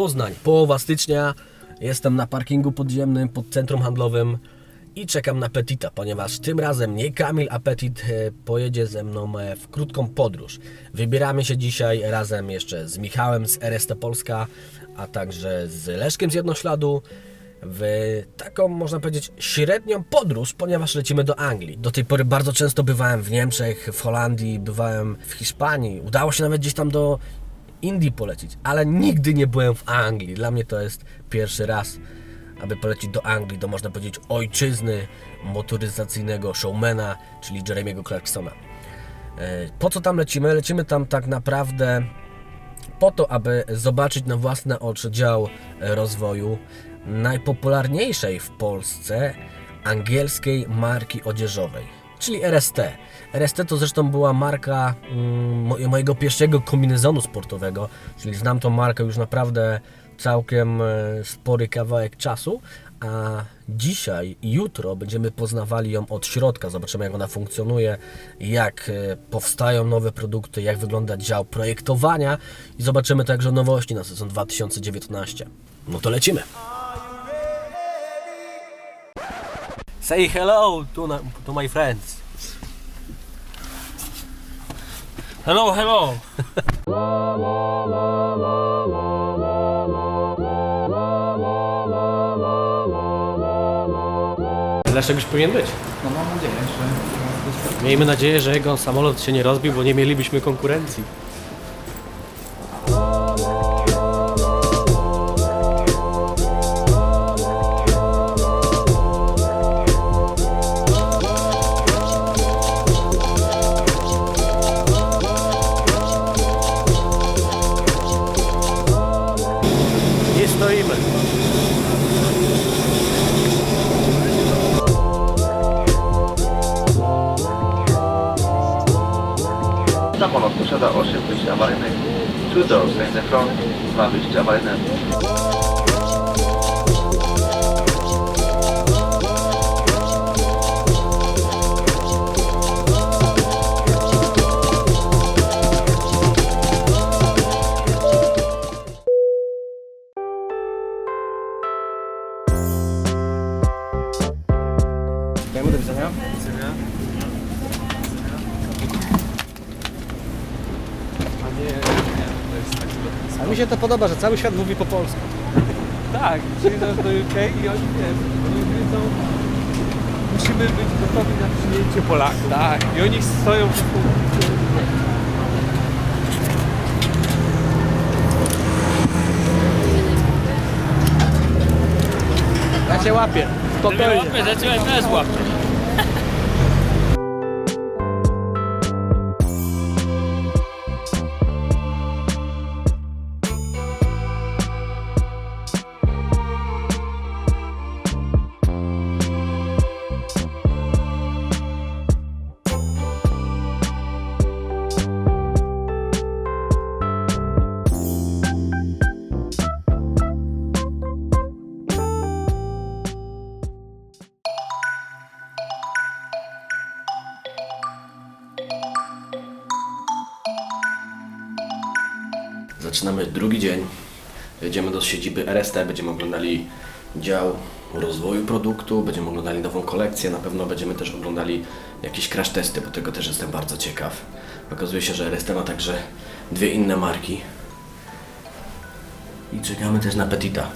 Poznań, połowa stycznia. Jestem na parkingu podziemnym pod centrum handlowym i czekam na Petita, ponieważ tym razem nie Kamil, a Petit e, pojedzie ze mną e, w krótką podróż. Wybieramy się dzisiaj razem jeszcze z Michałem z RST Polska, a także z Leszkiem z Jednośladu w taką, można powiedzieć, średnią podróż, ponieważ lecimy do Anglii. Do tej pory bardzo często bywałem w Niemczech, w Holandii, bywałem w Hiszpanii. Udało się nawet gdzieś tam do Indii polecieć, ale nigdy nie byłem w Anglii. Dla mnie to jest pierwszy raz, aby polecieć do Anglii, do można powiedzieć ojczyzny motoryzacyjnego showmana, czyli Jeremiego Clarksona. E, Po co tam lecimy? Lecimy tam tak naprawdę po to, aby zobaczyć na własne oczy dział rozwoju najpopularniejszej w Polsce angielskiej marki odzieżowej, czyli RST. RST to zresztą była marka mm, mo- mojego pierwszego kombinezonu sportowego, czyli znam tą markę już naprawdę całkiem e, spory kawałek czasu, a dzisiaj i jutro będziemy poznawali ją od środka, zobaczymy jak ona funkcjonuje, jak e, powstają nowe produkty, jak wygląda dział projektowania i zobaczymy także nowości na sezon 2019. No to lecimy! Say hello to, na, to my friends. Hello, hello! Leszek już powinien być. No mam nadzieję, że... Miejmy nadzieję, że jego samolot się nie rozbił, bo nie mielibyśmy konkurencji. 在外面。Podoba, że cały świat mówi po polsku. Tak, przyjeżdżasz do UK i oni wiesz, oni wiedzą, musimy być gotowi na przyjęcie Polaków. Tak. I oni stoją wokół. Ja cię łapię. Spokojnie. zacząłem też łapać. Zaczynamy drugi dzień. Jedziemy do siedziby RST, będziemy oglądali dział rozwoju produktu, będziemy oglądali nową kolekcję, na pewno będziemy też oglądali jakieś crash testy, bo tego też jestem bardzo ciekaw. Okazuje się, że RST ma także dwie inne marki. I czekamy też na Petita.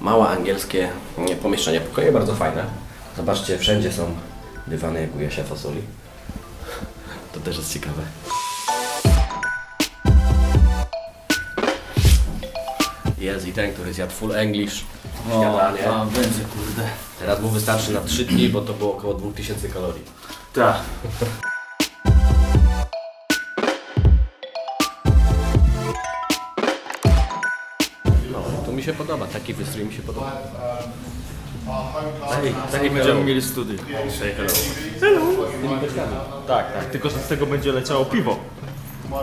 Małe angielskie nie, pomieszczenie pokoje, bardzo fajne. Zobaczcie, wszędzie są dywany jak u Jasia Fasoli. To też jest ciekawe. Jest i ten, który zjadł full English. Śniadanie. a będzie kurde. Teraz mu wystarczy na 3 dni, bo to było około 2000 kalorii. Tak. No, to mi się podoba, taki wystrój mi się podoba. Ej, taki będziemy mieli studię. Say hello. Tak, tak, tylko że z tego będzie leciało piwo.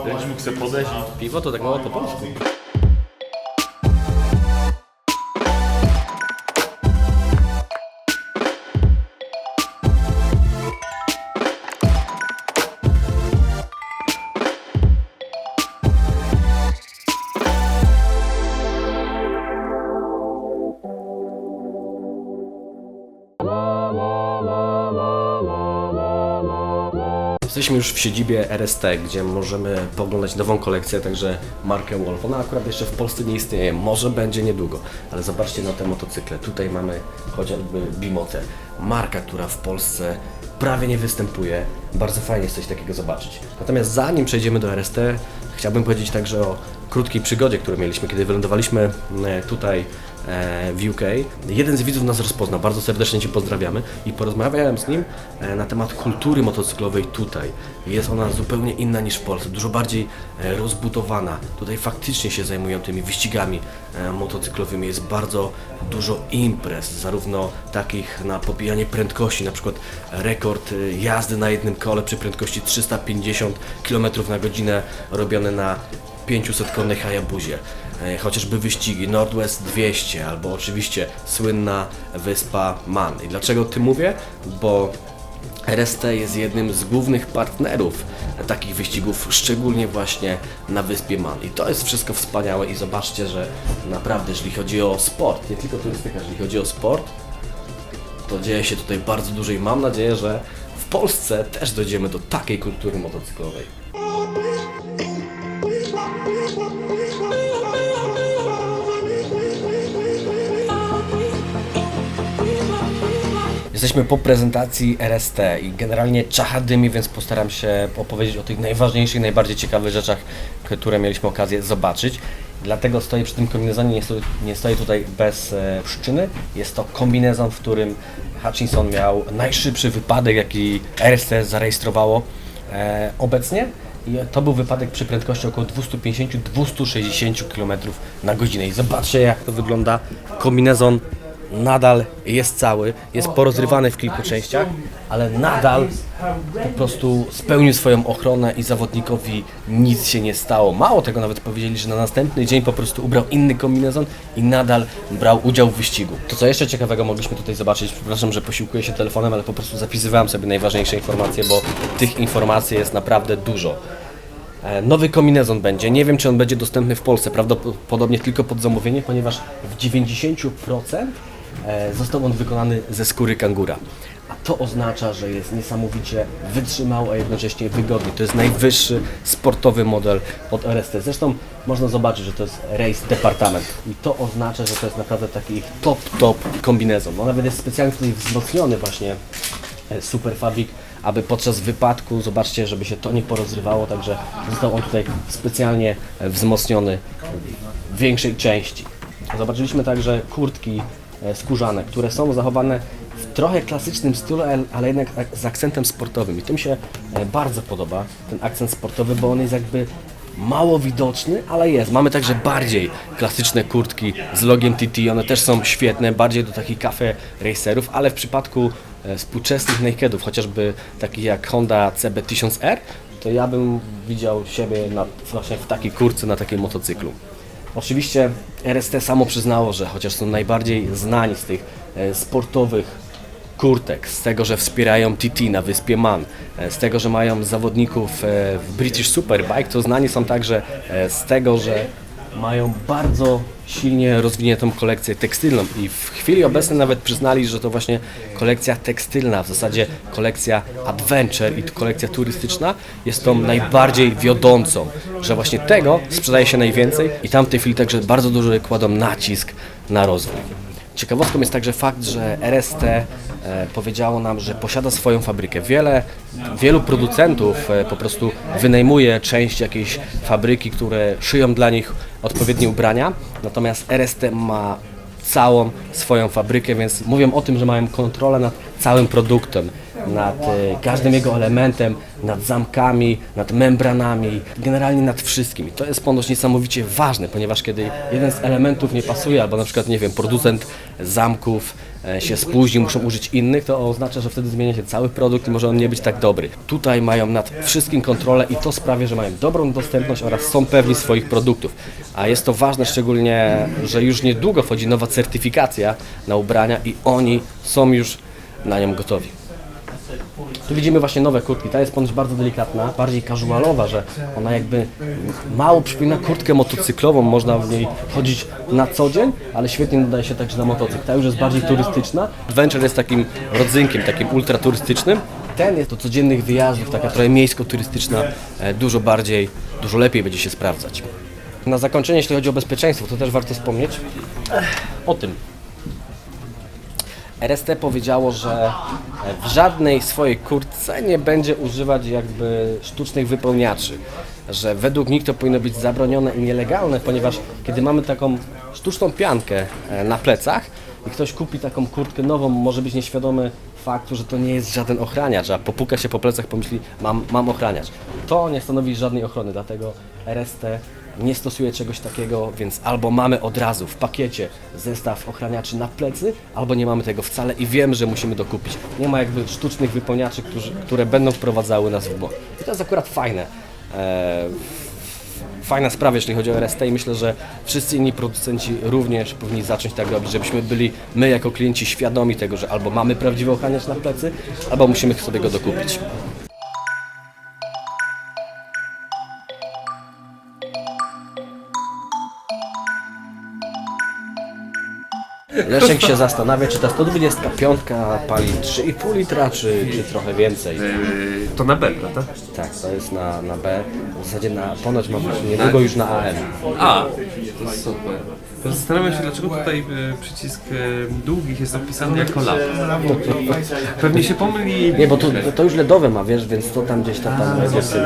Będziesz mógł sobie podejść i... Piwo to tak mało po polsku. Jesteśmy już w siedzibie RST, gdzie możemy poglądać nową kolekcję, także markę Wolf. Ona akurat jeszcze w Polsce nie istnieje, może będzie niedługo, ale zobaczcie na te motocykle. Tutaj mamy chociażby Bimotę, marka, która w Polsce prawie nie występuje. Bardzo fajnie jest coś takiego zobaczyć. Natomiast zanim przejdziemy do RST, chciałbym powiedzieć także o krótkiej przygodzie, którą mieliśmy, kiedy wylądowaliśmy e, tutaj w UK. Jeden z widzów nas rozpoznał, bardzo serdecznie Cię pozdrawiamy i porozmawiałem z nim e, na temat kultury motocyklowej tutaj. Jest ona zupełnie inna niż w Polsce, dużo bardziej e, rozbudowana. Tutaj faktycznie się zajmują tymi wyścigami e, motocyklowymi, jest bardzo dużo imprez, zarówno takich na pobijanie prędkości, na przykład rekord e, jazdy na jednym kole przy prędkości 350 km na godzinę robione na 500 konnej Hayabusie, e, chociażby wyścigi Northwest 200 albo oczywiście słynna wyspa Man. I dlaczego o tym mówię? Bo RST jest jednym z głównych partnerów takich wyścigów, szczególnie właśnie na wyspie Man. I to jest wszystko wspaniałe i zobaczcie, że naprawdę, jeżeli chodzi o sport, nie tylko turystykę, jeżeli chodzi o sport, to dzieje się tutaj bardzo dużo i mam nadzieję, że w Polsce też dojdziemy do takiej kultury motocyklowej. Jesteśmy po prezentacji RST i generalnie czacha dymi, więc postaram się opowiedzieć o tych najważniejszych, najbardziej ciekawych rzeczach, które mieliśmy okazję zobaczyć. Dlatego stoję przy tym kombinezonie, nie stoję, nie stoję tutaj bez e, pszczyny. Jest to kombinezon, w którym Hutchinson miał najszybszy wypadek, jaki RST zarejestrowało e, obecnie. I to był wypadek przy prędkości około 250-260 km na godzinę. I zobaczcie jak to wygląda. Kombinezon nadal jest cały, jest porozrywany w kilku częściach, ale nadal po prostu spełnił swoją ochronę i zawodnikowi nic się nie stało. Mało tego, nawet powiedzieli, że na następny dzień po prostu ubrał inny kombinezon i nadal brał udział w wyścigu. To co jeszcze ciekawego mogliśmy tutaj zobaczyć, przepraszam, że posiłkuję się telefonem, ale po prostu zapisywałem sobie najważniejsze informacje, bo tych informacji jest naprawdę dużo. E, Nowy kombinezon będzie. Nie wiem, czy on będzie dostępny w Polsce. Prawdopodobnie tylko pod zamówienie, ponieważ w 90% e, został on wykonany ze skóry kangura. A to oznacza, że jest niesamowicie wytrzymały, a jednocześnie wygodny. To jest najwyższy sportowy model od RST. Zresztą można zobaczyć, że to jest Race Departament. I to oznacza, że to jest naprawdę taki ich top, top kombinezon. On nawet jest specjalnie tutaj wzmocniony właśnie e, Superfabrik, aby podczas wypadku, zobaczcie, żeby się to nie porozrywało, także został on tutaj specjalnie e, wzmocniony w większej części. Zobaczyliśmy także kurtki e, skórzane, które są zachowane w trochę klasycznym stylu, ale- jednak ak- z akcentem sportowym. I to mi się e, bardzo podoba, ten akcent sportowy, bo on jest jakby mało widoczny, ale jest. Mamy także bardziej klasyczne kurtki z logiem TT, one też są świetne, bardziej do takich cafe racerów, ale w przypadku e, współczesnych nakedów, chociażby takich jak Honda CB1000R, to ja bym widział siebie na, właśnie w takiej kurtce, na takim motocyklu. Oczywiście RST samo przyznało, że chociaż są najbardziej znani z tych e, sportowych kurtek, z tego, że wspierają TT na wyspie Man, e, z tego, że mają zawodników e, w British Superbike, to znani są także z tego, że mają bardzo silnie rozwiniętą kolekcję tekstylną i w chwili obecnej nawet przyznali, że to właśnie kolekcja tekstylna, w zasadzie kolekcja adventure i kolekcja turystyczna jest tą najbardziej wiodącą, że właśnie tego sprzedaje się najwięcej i tam w tej chwili także bardzo duży kładą nacisk na rozwój. Ciekawostką jest także fakt, że RST powiedziało nam, że posiada swoją fabrykę. Wiele, wielu producentów e, po prostu wynajmuje część jakiejś fabryki, które szyją dla nich odpowiednie ubrania, natomiast RST ma całą swoją fabrykę, więc mówią o tym, że mają kontrolę nad całym produktem, nad e, każdym jego elementem, nad zamkami, nad membranami, generalnie nad wszystkim. I to jest ponoć niesamowicie ważne, ponieważ kiedy jeden z elementów nie pasuje, albo na przykład, nie wiem, producent zamków e, się spóźni, muszą użyć innych, to oznacza, że wtedy zmienia się cały produkt i może on nie być tak dobry. Tutaj mają nad wszystkim kontrolę i to sprawia, że mają dobrą dostępność oraz są pewni swoich produktów. A jest to ważne szczególnie, że już niedługo wchodzi nowa certyfikacja na ubrania i oni są już na nią gotowi. Tu widzimy właśnie nowe kurtki. Ta jest ponoć bardzo delikatna, bardziej casualowa, że ona jakby mało przypomina kurtkę motocyklową. Można w niej chodzić na co dzień, ale świetnie nadaje się także na motocykl. Ta już jest bardziej turystyczna. Adventure jest takim rodzynkiem, takim ultraturystycznym. ten jest do codziennych wyjazdów, taka trochę miejsko-turystyczna, e, dużo bardziej, dużo lepiej będzie się sprawdzać. Na zakończenie, jeśli chodzi o bezpieczeństwo, to też warto wspomnieć o tym. RST powiedziało, że w żadnej swojej kurtce nie będzie używać jakby sztucznych wypełniaczy. Że według nich to powinno być zabronione i nielegalne, ponieważ kiedy mamy taką sztuczną piankę e, na plecach i ktoś kupi taką kurtkę nową, może być nieświadomy faktu, że to nie jest żaden ochraniacz, a popuka się po plecach, pomyśli, mam, mam ochraniacz. To nie stanowi żadnej ochrony, dlatego RST nie stosuje czegoś takiego, więc albo mamy od razu w pakiecie zestaw ochraniaczy na plecy, albo nie mamy tego wcale i wiem, że musimy dokupić. Nie ma jakby sztucznych wypełniaczy, którzy, które będą wprowadzały nas w błąd. I to jest akurat fajne. Eee, fajna sprawa, jeśli chodzi o RST i myślę, że wszyscy inni producenci również powinni zacząć tak robić, żebyśmy byli my jako klienci świadomi tego, że albo mamy prawdziwy ochraniacz na plecy, albo musimy sobie go dokupić. Leszek się zastanawia, czy ta 125 pali 3,5 litra, czy, czy trochę więcej. To na B, prawda? Tak, to jest na, na B. W zasadzie na, ponoć ma być niedługo już na AM. A, to super. To Zastanawiam się, dlaczego tutaj e, przycisk e, długich jest opisany jako lap. Pewnie się pomyli. Nie, bo to, to już LEDowe ma, wiesz, więc to tam gdzieś tam, tam jest.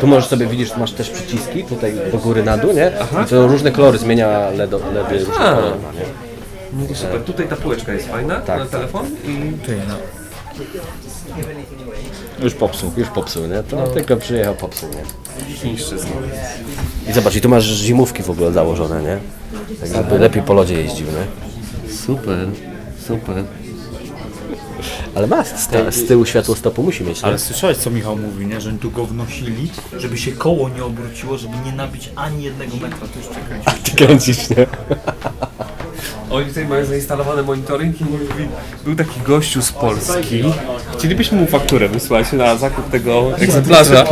Tu możesz sobie, widzisz, masz też przyciski, tutaj do góry, na dół, nie? I to różne kolory zmienia LEDo, LEDy, różne kolory ma, nie? No to super. Tutaj ta półeczka jest fajna Tak, na telefon i Już popsuł. Już popsuł, nie? To tylko przyjechał, popsuł, nie? chińszczyzna. I zobacz, i tu masz zimówki w ogóle założone, nie? Tak jakby lepiej po lodzie jeździł, nie? Super, super. Ale ma z, ty- z tyłu światło stopu musi mieć, nie? Ale słyszałeś co Michał mówi, nie? Że oni tu go wnosili, żeby się koło nie obróciło, żeby nie nabić ani jednego metra. To już czekajcie. Ty kręcisz, nie? Oni tutaj mają zainstalowane monitoring i mówi, był taki gościu z Polski. Chcielibyśmy mu fakturę wysłać na zakup tego egzemplarza.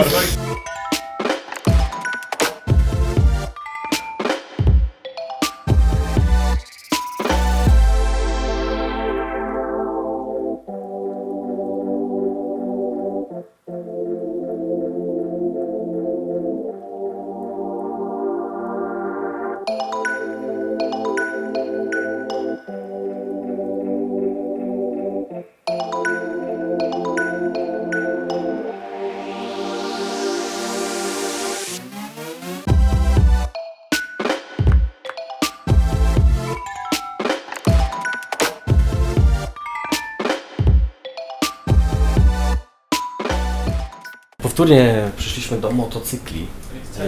Powtórnie przyszliśmy do motocykli.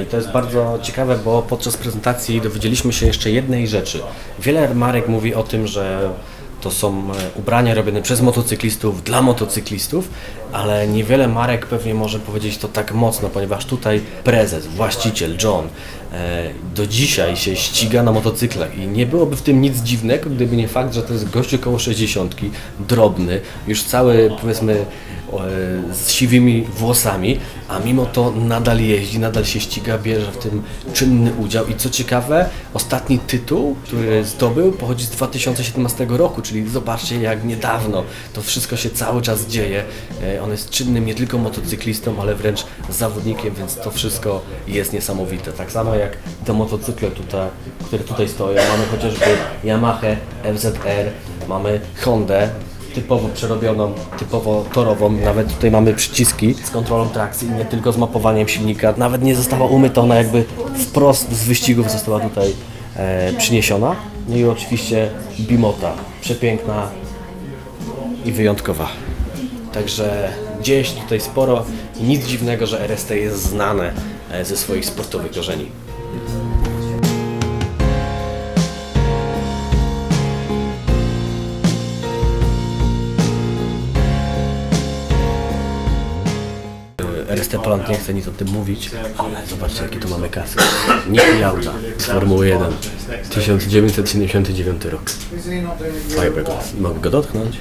I to jest bardzo ciekawe, bo podczas prezentacji dowiedzieliśmy się jeszcze jednej rzeczy. Wiele marek mówi o tym, że to są e, ubrania robione przez motocyklistów, dla motocyklistów, ale niewiele marek pewnie może powiedzieć to tak mocno, ponieważ tutaj prezes, właściciel John e, do dzisiaj się ściga na motocyklach i nie byłoby w tym nic dziwnego, gdyby nie fakt, że to jest gościu około 60, drobny, już cały powiedzmy e, z siwymi włosami, a mimo to nadal jeździ, nadal się ściga, bierze w tym czynny udział i co ciekawe, ostatni tytuł, który zdobył pochodzi z 2017 roku, czyli zobaczcie jak niedawno to wszystko się cały czas dzieje. E, On jest czynnym nie tylko motocyklistą, ale wręcz zawodnikiem, więc to wszystko jest niesamowite. Tak samo jak te motocykle tutaj, które tutaj stoją, mamy chociażby Yamaha FZR, mamy Hondę, typowo przerobioną, typowo torową. Nawet tutaj mamy przyciski z kontrolą trakcji, nie tylko z mapowaniem silnika. Nawet nie została umyta, ona jakby wprost z wyścigów została tutaj e, przyniesiona. No i oczywiście Bimota, przepiękna i wyjątkowa. Także się tutaj sporo i nic dziwnego, że RST jest znane e, ze swoich sportowych korzeni. Poland nie chce nic o tym mówić, ale zobaczcie jakie tu mamy kasy. Niki Auta z Formuły 1, 1979 rok. Fiberglass. Mogę go dotknąć?